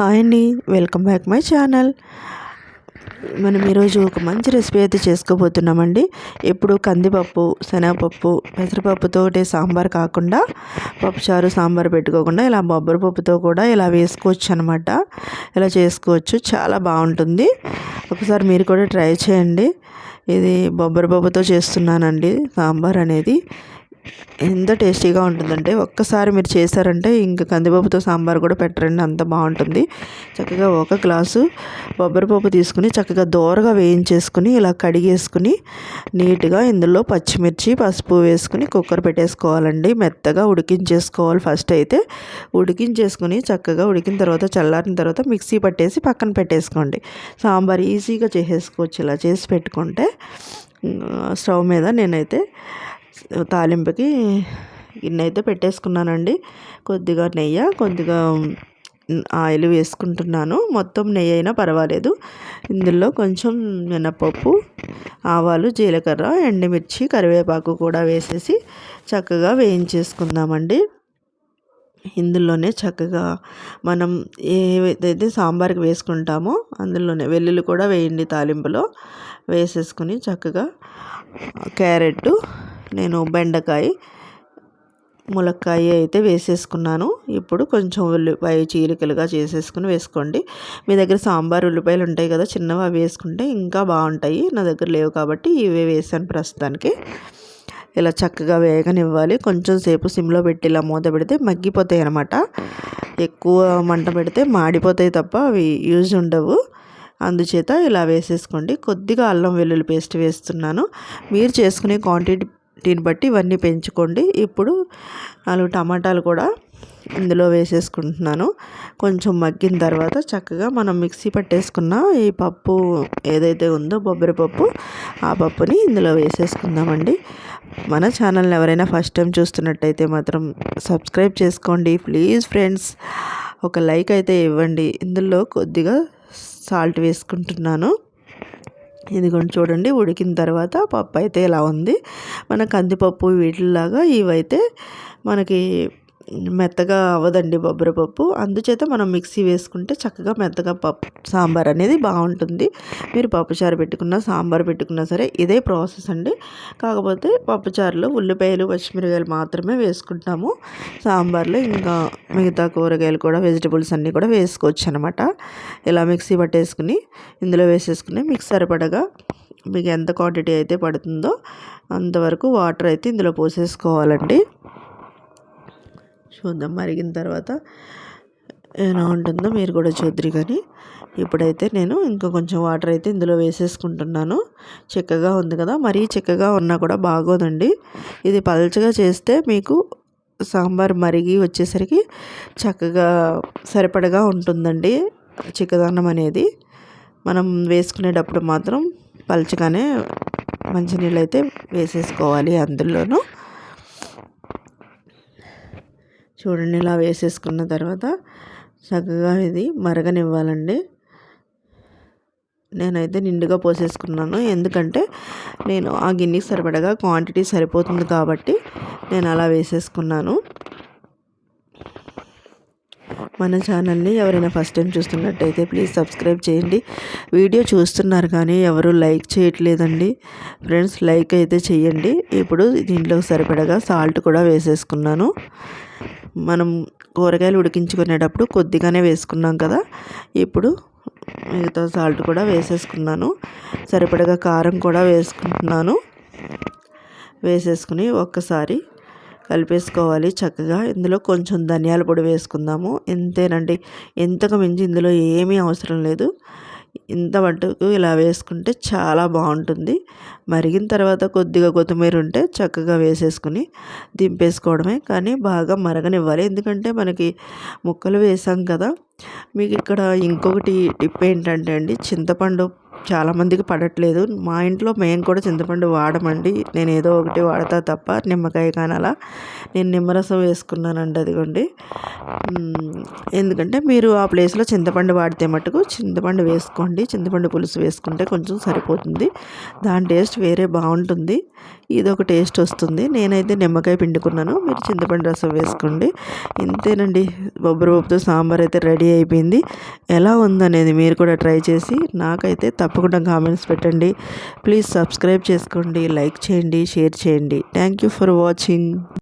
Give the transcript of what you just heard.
Hi అండి welcome back my channel. మనం ఈరోజు ఒక మంచి రెసిపీ అయితే చేసుకోబోతున్నామండి. ఎప్పుడు కందిపప్పు శనగపప్పు పెసరపప్పుతో సాంబార్ కాకుండా పప్పుచారు సాంబార్ పెట్టుకోకుండా ఇలా బొబ్బరి పప్పుతో కూడా ఇలా వేసుకోవచ్చు అనమాట ఇలా చేసుకోవచ్చు చాలా బాగుంటుంది. ఒకసారి మీరు కూడా ట్రై చేయండి. ఇది బొబ్బరి పప్పుతో చేస్తున్నానండి సాంబార్ అనేది. ఎంత టేస్టీగా ఉంటుందంటే ఒక్కసారి మీరు చేశారంటే ఇంకా కందిపప్పుతో సాంబార్ కూడా పెట్టరండి అంత బాగుంటుంది. చక్కగా ఒక గ్లాసు బొబ్బరిపప్పు తీసుకుని చక్కగా దోరగా వేయించేసుకుని ఇలా కడిగేసుకుని నీట్గా ఇందులో పచ్చిమిర్చి పసుపు వేసుకుని కుక్కర్ పెట్టేసుకోవాలండి. మెత్తగా ఉడికించేసుకోవాలి ఫస్ట్ అయితే. ఉడికించేసుకుని చక్కగా ఉడికిన తర్వాత చల్లారిన తర్వాత మిక్సీ పట్టేసి పక్కన పెట్టేసుకోండి. సాంబార్ ఈజీగా చేసేసుకోవచ్చు ఇలా చేసి పెట్టుకుంటే. స్టవ్ మీద నేనైతే తాలింపుకి గిన్నె అయితే పెట్టేసుకున్నానండి. కొద్దిగా నెయ్యి కొద్దిగా ఆయిల్ వేసుకుంటున్నాను. మొత్తం నెయ్యి అయినా పర్వాలేదు. ఇందులో కొంచెం మినపప్పు ఆవాలు జీలకర్ర ఎండుమిర్చి కరివేపాకు కూడా వేసేసి చక్కగా వేయించేసుకుందామండి. ఇందులోనే చక్కగా మనం ఏదైతే సాంబార్కి వేసుకుంటామో అందులోనే వెల్లుల్లి కూడా వేయండి తాలింపులో. వేసేసుకుని చక్కగా క్యారెట్ నేను బెండకాయ ములక్కాయ అయితే వేసేసుకున్నాను. ఇప్పుడు కొంచెం ఉల్లిపాయ చీలికలుగా చేసేసుకుని వేసుకోండి. మీ దగ్గర సాంబార్ ఉల్లిపాయలు ఉంటాయి కదా చిన్నవి అవి వేసుకుంటే ఇంకా బాగుంటాయి. నా దగ్గర లేవు కాబట్టి ఇవే వేసాను ప్రస్తుతానికి. ఇలా చక్కగా వేగనివ్వాలి. కొంచెం సేపు సిమ్లో పెట్టి ఇలా మూత పెడితే మగ్గిపోతాయి అనమాట ఎక్కువ మంట పెడితే మాడిపోతాయి తప్ప అవి యూజ్ ఉండవు. అందుచేత ఇలా వేసేసుకోండి. కొద్దిగా అల్లం వెల్లుల్లి పేస్ట్ వేస్తున్నాను. మీరు చేసుకునే క్వాంటిటీ దీన్ని బట్టి ఇవన్నీ పెంచుకోండి. ఇప్పుడు నాలుగు టమాటాలు కూడా ఇందులో వేసేసుకుంటున్నాను. కొంచెం మగ్గిన తర్వాత చక్కగా మనం మిక్సీ పట్టేసుకున్న ఈ పప్పు ఏదైతే ఉందో బొబ్బరి పప్పు ఆ పప్పుని ఇందులో వేసేసుకుందామండి. మన ఛానల్ని ఎవరైనా ఫస్ట్ టైం చూస్తున్నట్టయితే మాత్రం సబ్స్క్రైబ్ చేసుకోండి. ప్లీజ్ ఫ్రెండ్స్ ఒక లైక్ అయితే ఇవ్వండి. ఇందులో కొద్దిగా సాల్ట్ వేసుకుంటున్నాను. ఇదిగోండి చూడండి ఉడికిన తర్వాత పప్పు అయితే ఇలా ఉంది. మన కందిపప్పు వీటిలాగా ఇవైతే మనకి మెత్తగా అవ్వదండి బొబ్బరపప్పు అందుచేత మనం మిక్సీ వేసుకుంటే చక్కగా మెత్తగా పప్పు సాంబార్ అనేది బాగుంటుంది. మీరు పప్పుచారు పెట్టుకున్నా సాంబార్ పెట్టుకున్నా సరే ఇదే ప్రాసెస్ అండి. కాకపోతే పప్పుచారులో ఉల్లిపాయలు పచ్చిమిరకాయలు మాత్రమే వేసుకుంటాము. సాంబార్లో ఇంకా మిగతా కూరగాయలు కూడా వెజిటబుల్స్ అన్నీ కూడా వేసుకోవచ్చు అనమాట ఇలా మిక్సీ పట్టేసుకుని ఇందులో వేసేసుకుని మిక్స్ సరిపడగా మీకు ఎంత క్వాంటిటీ అయితే పడుతుందో అంతవరకు వాటర్ అయితే ఇందులో పోసేసుకోవాలండి. చూద్దాం. మరిగిన తర్వాత ఎలా ఉంటుందో మీరు కూడా చూద్దరు కానీ ఇప్పుడైతే నేను ఇంకా కొంచెం వాటర్ అయితే ఇందులో వేసేసుకుంటున్నాను. చిక్కగా ఉంది కదా మరీ చిక్కగా ఉన్నా కూడా బాగోదండి. ఇది పల్చగా చేస్తే మీకు సాంబార్ మరిగి వచ్చేసరికి చక్కగా సరిపడగా ఉంటుందండి చిక్కదన్నం అనేది. మనం వేసుకునేటప్పుడు మాత్రం పలచగానే మంచినీళ్ళు అయితే వేసేసుకోవాలి అందులోనూ. చూడండి ఇలా వేసేసుకున్న తర్వాత చక్కగా ఇది మరగనివ్వాలండి. నేనైతే నిండుగా పోసేసుకున్నాను. ఎందుకంటే నేను ఆ గిన్నెకి సరిపడగా క్వాంటిటీ సరిపోతుంది కాబట్టి నేను అలా వేసేసుకున్నాను. మన ఛానల్ని ఎవరైనా ఫస్ట్ టైం చూస్తున్నట్టయితే ప్లీజ్ సబ్స్క్రైబ్ చేయండి. వీడియో చూస్తున్నారు కానీ ఎవరు లైక్ చేయట్లేదండి. ఫ్రెండ్స్ లైక్ అయితే చేయండి. ఇప్పుడు దీంట్లో సరిపడగా సాల్ట్ కూడా వేసేసుకున్నాను. మనం కూరగాయలు ఉడికించుకునేటప్పుడు కొద్దిగానే వేసుకున్నాం కదా. ఇప్పుడు మిగతా సాల్ట్ కూడా వేసేసుకున్నాను. సరిపడగా కారం కూడా వేసుకుంటున్నాను. వేసేసుకుని ఒక్కసారి కలిపేసుకోవాలి చక్కగా. ఇందులో కొంచెం ధనియాల పొడి వేసుకుందాము. ఎంతేనండి ఎంతకు మించి ఇందులో ఏమీ అవసరం లేదు. ఇంత మట్టుకు ఇలా వేసుకుంటే చాలా బాగుంటుంది. మరిగిన తర్వాత కొద్దిగా కొత్తిమీర ఉంటే చక్కగా వేసేసుకుని దింపేసుకోవడమే. కానీ బాగా మరగనివ్వాలి. ఎందుకంటే మనకి ముక్కలు వేసాం కదా. మీకు ఇక్కడ ఇంకొకటి టిప్ ఏంటంటే అండి చింతపండు చాలామందికి పడట్లేదు. మా ఇంట్లో మేము కూడా చింతపండు వాడమండి. నేను ఏదో ఒకటి వాడతా తప్ప నిమ్మకాయ కానీ అలా నేను నిమ్మరసం వేసుకున్నానండి అదిగోండి. ఎందుకంటే మీరు ఆ ప్లేస్లో చింతపండు వాడితే మటుకు చింతపండు వేసుకోండి. చింతపండు పులుసు వేసుకుంటే కొంచెం సరిపోతుంది. దాని టేస్ట్ వేరే బాగుంటుంది. ఇది ఒక టేస్ట్ వస్తుంది. నేనైతే నిమ్మకాయ పిండుకున్నాను. మీరు చింతపండు రసం వేసుకోండి. ఇంతేనండి. బొబ్బరి పప్పుతో సాంబార్ అయితే రెడీ అయిపోయింది. ఎలా ఉందనేది మీరు కూడా ట్రై చేసి నాకైతే తప్పకుండా కామెంట్స్ పెట్టండి. ప్లీజ్ సబ్స్క్రైబ్ చేసుకోండి. లైక్ చేయండి. షేర్ చేయండి. Thank you for watching.